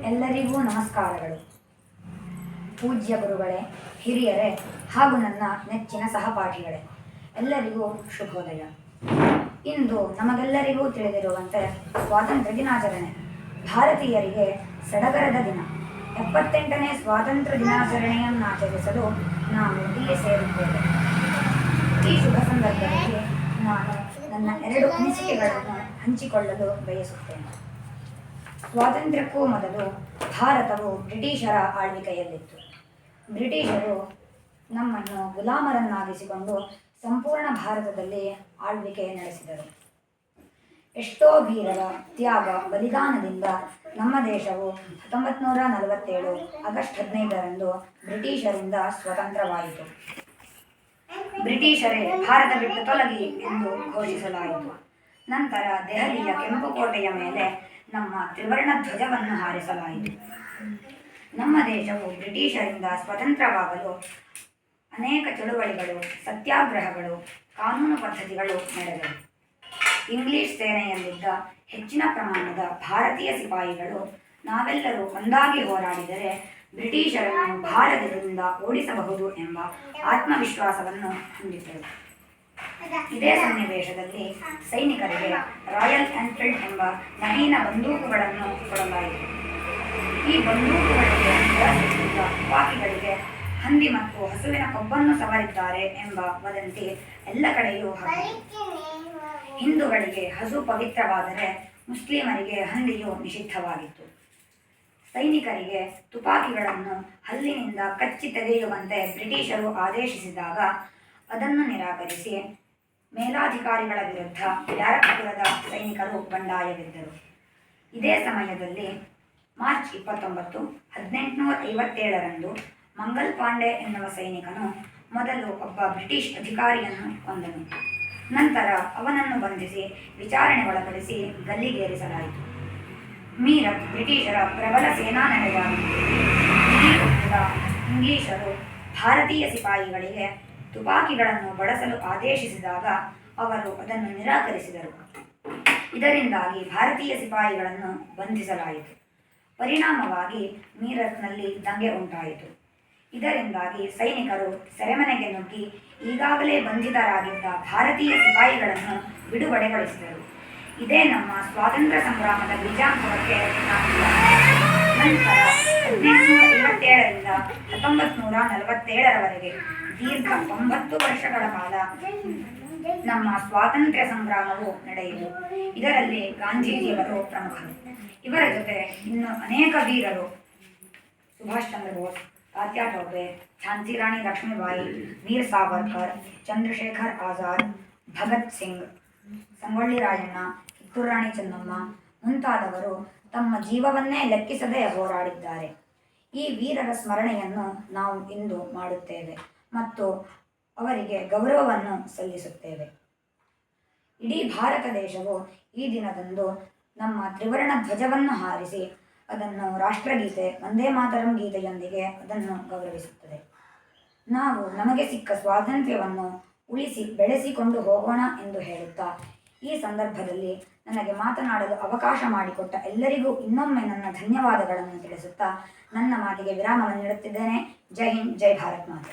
ಎಲ್ಲರಿಗೂ ನಮಸ್ಕಾರಗಳು. ಪೂಜ್ಯ ಗುರುಗಳೇ, ಹಿರಿಯರೇ, ಹಾಗೂ ನನ್ನ ನೆಚ್ಚಿನ ಸಹಪಾಠಿಗಳೇ, ಎಲ್ಲರಿಗೂ ಶುಭೋದಯ. ಇಂದು ನಮಗೆಲ್ಲರಿಗೂ ತಿಳಿದಿರುವಂತೆ ಸ್ವಾತಂತ್ರ್ಯ ದಿನಾಚರಣೆ. ಭಾರತೀಯರಿಗೆ ಸಡಗರದ ದಿನ. ಎಪ್ಪತ್ತೆಂಟನೇ ಸ್ವಾತಂತ್ರ್ಯ ದಿನಾಚರಣೆಯನ್ನು ಆಚರಿಸಲು ನಾವು ಇಲ್ಲಿ ಸೇರಿದ್ದೇವೆ ಈ ಶುಭ ಸಂದರ್ಭದಲ್ಲಿ ನಾನು ನನ್ನ ಎರಡು ಅನಿಸಿಕೆಗಳನ್ನು ಹಂಚಿಕೊಳ್ಳಲು ಬಯಸುತ್ತೇನೆ. ಸ್ವಾತಂತ್ರ್ಯಕ್ಕೂ ಮೊದಲು ಭಾರತವು ಬ್ರಿಟಿಷರ ಆಳ್ವಿಕೆಯಲ್ಲಿತ್ತು. ಬ್ರಿಟಿಷರು ನಮ್ಮನ್ನು ಗುಲಾಮರನ್ನಾಗಿಸಿಕೊಂಡು ಸಂಪೂರ್ಣ ಭಾರತದಲ್ಲಿ ಆಳ್ವಿಕೆ ನಡೆಸಿದರು. ಎಷ್ಟೋ ಭೀರರ ತ್ಯಾಗ ಬಲಿದಾನದಿಂದ ನಮ್ಮ ದೇಶವು ಹತ್ತೊಂಬತ್ತು ನೂರ ನಲವತ್ತೇಳು ಆಗಸ್ಟ್ ಹದಿನೈದರಂದು ಬ್ರಿಟಿಷರಿಂದ ಸ್ವತಂತ್ರವಾಯಿತು. ಬ್ರಿಟಿಷರೇ ಭಾರತ ಬಿಟ್ಟು ತೊಲಗಿ ಎಂದು ಘೋಷಿಸಲಾಯಿತು. ನಂತರ ದೆಹಲಿಯ ಕೆಂಪು ಕೋಟೆಯ ಮೇಲೆ ನಮ್ಮ ತ್ರಿವರ್ಣ ಧ್ವಜವನ್ನು ಹಾರಿಸಲಾಯಿತು. ನಮ್ಮ ದೇಶವು ಬ್ರಿಟಿಷರಿಂದ ಸ್ವತಂತ್ರವಾಗಲು ಅನೇಕ ಚಳುವಳಿಗಳು, ಸತ್ಯಾಗ್ರಹಗಳು, ಕಾನೂನು ಪದ್ಧತಿಗಳು ನಡೆದವು. ಇಂಗ್ಲಿಷ್ ಸೇನೆಯಲ್ಲಿದ್ದ ಹೆಚ್ಚಿನ ಪ್ರಮಾಣದ ಭಾರತೀಯ ಸಿಪಾಯಿಗಳು ನಾವೆಲ್ಲರೂ ಒಂದಾಗಿ ಹೋರಾಡಿದರೆ ಬ್ರಿಟಿಷರನ್ನು ಭಾರತದಿಂದ ಓಡಿಸಬಹುದು ಎಂಬ ಆತ್ಮವಿಶ್ವಾಸವನ್ನು ಹೊಂದಿದ್ದರು. ಇದೇ ಸನ್ನಿವೇಶದಲ್ಲಿ ಸೈನಿಕರಿಗೆ ರಾಯಲ್ ಎನ್ಫೀಲ್ಡ್ ಎಂಬ ನವೀನ ಬಂದೂಕುಗಳನ್ನು ಕೊಡಲಾಯಿತು. ಈ ಬಂದೂಕುಗಳಿಗೆ ಬಳಸುತ್ತಿದ್ದ ಹಂದಿ ಮತ್ತು ಹಸುವಿನ ಕೊಬ್ಬನ್ನು ಸವರಿದ್ದಾರೆ ಎಂಬ ವದಂತಿ ಎಲ್ಲ ಕಡೆಯೂ ಹಿಂದೂಗಳಿಗೆ ಹಸು ಪವಿತ್ರವಾದರೆ ಮುಸ್ಲಿಮರಿಗೆ ಹಂದಿಯು ನಿಷಿದ್ಧವಾಗಿತ್ತು. ಸೈನಿಕರಿಗೆ ತುಪಾಕಿಗಳನ್ನು ಹಲ್ಲಿನಿಂದ ಕಚ್ಚಿ ತೆಗೆಯುವಂತೆ ಬ್ರಿಟಿಷರು ಆದೇಶಿಸಿದಾಗ ಅದನ್ನು ನಿರಾಕರಿಸಿ ಮೇಲಾಧಿಕಾರಿಗಳ ವಿರುದ್ಧ ಬ್ಯಾರಕ್ಪುರದ ಸೈನಿಕರು ಬಂಡಾಯವೆದ್ದರು. ಇದೇ ಸಮಯದಲ್ಲಿ ಮಾರ್ಚ್ ಇಪ್ಪತ್ತೊಂಬತ್ತು, ಹದಿನೆಂಟುನೂರ ಐವತ್ತೇಳರಂದು ಮಂಗಲ್ ಪಾಂಡೆ ಎನ್ನುವ ಸೈನಿಕನು ಮೊದಲು ಒಬ್ಬ ಬ್ರಿಟಿಷ್ ಅಧಿಕಾರಿಯನ್ನು ಕೊಂದನು. ನಂತರ ಅವನನ್ನು ಬಂಧಿಸಿ ವಿಚಾರಣೆ ಒಳಪಡಿಸಿ ಗಲ್ಲಿಗೇರಿಸಲಾಯಿತು. ಮೀರತ್ ಬ್ರಿಟಿಷರ ಪ್ರಬಲ ಸೇನಾ ಹೊತ್ತಿದ ಇಂಗ್ಲಿಷರು ಭಾರತೀಯ ಸಿಪಾಯಿಗಳಿಗೆ ತುಪಾಕಿಗಳನ್ನು ಬಳಸಲು ಆದೇಶಿಸಿದಾಗ ಅವರು ಅದನ್ನು ನಿರಾಕರಿಸಿದರು. ಇದರಿಂದಾಗಿ ಭಾರತೀಯ ಸಿಪಾಯಿಗಳನ್ನು ಬಂಧಿಸಲಾಯಿತು. ಪರಿಣಾಮವಾಗಿ ಮೀರತ್ನಲ್ಲಿ ದಂಗೆ ಉಂಟಾಯಿತು. ಇದರಿಂದಾಗಿ ಸೈನಿಕರು ಸೆರೆಮನೆಗೆ ನುಗ್ಗಿ ಈಗಾಗಲೇ ಬಂಧಿತರಾಗಿದ್ದ ಭಾರತೀಯ ಸಿಪಾಯಿಗಳನ್ನು ಬಿಡುಗಡೆಗೊಳಿಸಿದರು. ಇದೇ ನಮ್ಮ ಸ್ವಾತಂತ್ರ್ಯ ಸಂಗ್ರಾಮದ ಬೀಜಾಂಕುರಕ್ಕೆ. ನಂತರ ಹದಿನೆಂಟುನೂರ ನಲವತ್ತೇಳರವರೆಗೆ ದೀರ್ಘ ಒಂಬತ್ತು ವರ್ಷಗಳ ಕಾಲ ನಮ್ಮ ಸ್ವಾತಂತ್ರ್ಯ ಸಂಗ್ರಾಮವು ನಡೆಯಿತು ಇದರಲ್ಲಿ ಗಾಂಧೀಜಿಯವರು ಪ್ರಮುಖರು ಇವರ ಜೊತೆ ಇನ್ನು ಅನೇಕ ವೀರರು ಸುಭಾಷ್ ಚಂದ್ರ ಬೋಸ್ ತಾತ್ಯಾ ಟೋಪೆ ಝಾನ್ಸಿ ರಾಣಿ ಲಕ್ಷ್ಮೀಬಾಯಿ, ವೀರ್ ಸಾವರ್ಕರ್, ಚಂದ್ರಶೇಖರ್ ಆಜಾದ್, ಭಗತ್ ಸಿಂಗ್ ಸಂಗೊಳ್ಳಿ ರಾಯಣ್ಣ ಕಿತ್ತೂರು ರಾಣಿ ಚೆನ್ನಮ್ಮ ಮುಂತಾದವರು ತಮ್ಮ ಜೀವವನ್ನೇ ಲೆಕ್ಕಿಸದೆ ಹೋರಾಡಿದ್ದಾರೆ. ಈ ವೀರರ ಸ್ಮರಣೆಯನ್ನು ನಾವು ಇಂದು ಮಾಡುತ್ತೇವೆ ಮತ್ತು ಅವರಿಗೆ ಗೌರವವನ್ನು ಸಲ್ಲಿಸುತ್ತೇವೆ. ಇಡೀ ಭಾರತ ದೇಶವು ಈ ದಿನದಂದು ನಮ್ಮ ತ್ರಿವರ್ಣ ಧ್ವಜವನ್ನು ಹಾರಿಸಿ ಅದನ್ನು ರಾಷ್ಟ್ರಗೀತೆ ವಂದೇ ಮಾತರಂ ಗೀತೆಯೊಂದಿಗೆ ಅದನ್ನು ಗೌರವಿಸುತ್ತದೆ. ನಾವು ನಮಗೆ ಸಿಕ್ಕ ಸ್ವಾತಂತ್ರ್ಯವನ್ನು ಉಳಿಸಿ, ಬೆಳೆಸಿಕೊಂಡು ಹೋಗೋಣ ಎಂದು ಹೇಳುತ್ತಾ, ಈ ಸಂದರ್ಭದಲ್ಲಿ ನನಗೆ ಮಾತನಾಡಲು ಅವಕಾಶ ಮಾಡಿಕೊಟ್ಟ ಎಲ್ಲರಿಗೂ ಇನ್ನೊಮ್ಮೆ ನನ್ನ ಧನ್ಯವಾದಗಳನ್ನು ತಿಳಿಸುತ್ತಾ, ನನ್ನ ಮಾತಿಗೆ ವಿರಾಮವನ್ನು ನೀಡುತ್ತಿದ್ದೇನೆ. ಜೈ ಹಿಂದ್, ಜೈ ಭಾರತ್ ಮಾತೆ.